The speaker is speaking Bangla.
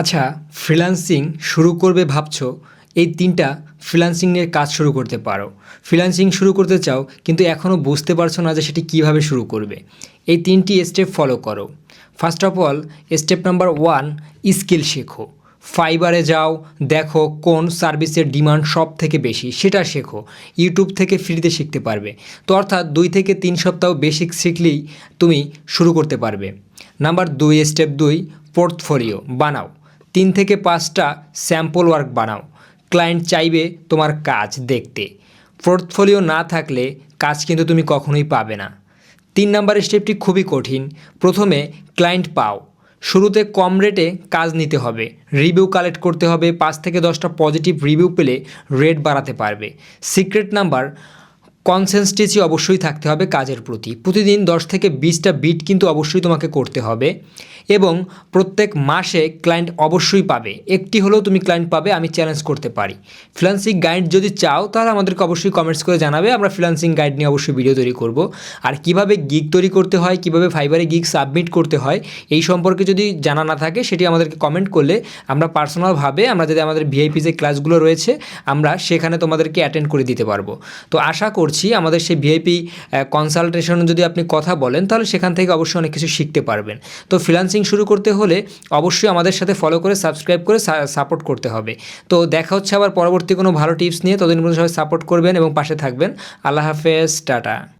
আচ্ছা ফ্রিল্যান্সিং শুরু করবে ভাবছ? এই তিনটা ফ্রিল্যান্সিং নিয়ে কাজ শুরু করতে পারো। ফ্রিল্যান্সিং শুরু করতে চাও, কিন্তু এখনও বুঝতে পারছ না যে সেটি কীভাবে শুরু করবে। এই তিনটি স্টেপ ফলো করো। First of all step number one skill শেখো। ফাইবারে যাও, দেখো কোন সার্ভিসের ডিমান্ড সব থেকে বেশি, সেটা শেখো। ইউটিউব থেকে ফ্রিতে শিখতে পারবে। তো অর্থাৎ দুই থেকে তিন সপ্তাহ বেসিক শিখলেই তুমি শুরু করতে পারবে। নাম্বার দুই স্টেপ দুই পোর্টফোলিও বানাও। তিন থেকে পাঁচটা স্যাম্পল ওয়ার্ক বানাও। ক্লায়েন্ট চাইবে তোমার কাজ দেখতে। পোর্টফোলিও না থাকলে কাজ কিন্তু তুমি কখনোই পাবে না। তিন নাম্বার স্টেপটি খুবই কঠিন। প্রথমে ক্লায়েন্ট পাও। শুরুতে কম রেটে কাজ নিতে হবে। রিভিউ কালেক্ট করতে হবে। পাঁচ থেকে দশটা পজিটিভ রিভিউ পেলে রেট বাড়াতে পারবে। সিক্রেট নাম্বার কনসেন্সটেন্সি অবশ্যই থাকতে হবে কাজের প্রতি। প্রতিদিন দশ থেকে বিশটা বিট কিন্তু অবশ্যই তোমাকে করতে হবে এবং প্রত্যেক মাসে ক্লায়েন্ট অবশ্যই পাবে। একটি হলেও তুমি ক্লায়েন্ট পাবে, আমি চ্যালেঞ্জ করতে পারি। ফ্রিল্যান্সিং গাইড যদি চাও, তাহলে আমাদেরকে অবশ্যই কমেন্টস করে জানাবে। আমরা ফ্রিল্যান্সিং গাইড নিয়ে অবশ্যই ভিডিও তৈরি করব। আর কীভাবে গিগ তৈরি করতে হয়, কীভাবে ফাইবারে গিগ সাবমিট করতে হয়, এই সম্পর্কে যদি জানা না থাকে, সেটি আমাদেরকে কমেন্ট করলে আমরা পার্সোনালভাবে আমরা যদি আমাদের ভিআইপি যে ক্লাসগুলো রয়েছে, আমরা সেখানে তোমাদেরকে অ্যাটেন্ড করে দিতে পারব। তো আশা করছি আমাদের সেই ভিআইপি কনসালটেশনে যদি আপনি কথা বলেন, তাহলে সেখান থেকে অবশ্যই অনেক কিছু শিখতে পারবেন। তো ফ্রিলান্সিং শুরু করতে হলে অবশ্যই আমাদের সাথে ফলো করে সাবস্ক্রাইব করে সাপোর্ট করতে হবে। তো দেখা হচ্ছে আবার পরবর্তী কোনো ভালো টিপস নিয়ে। ততদিন পর্যন্ত সবাই সাপোর্ট করবেন এবং পাশে থাকবেন। আল্লাহ হাফেজ, টাটা।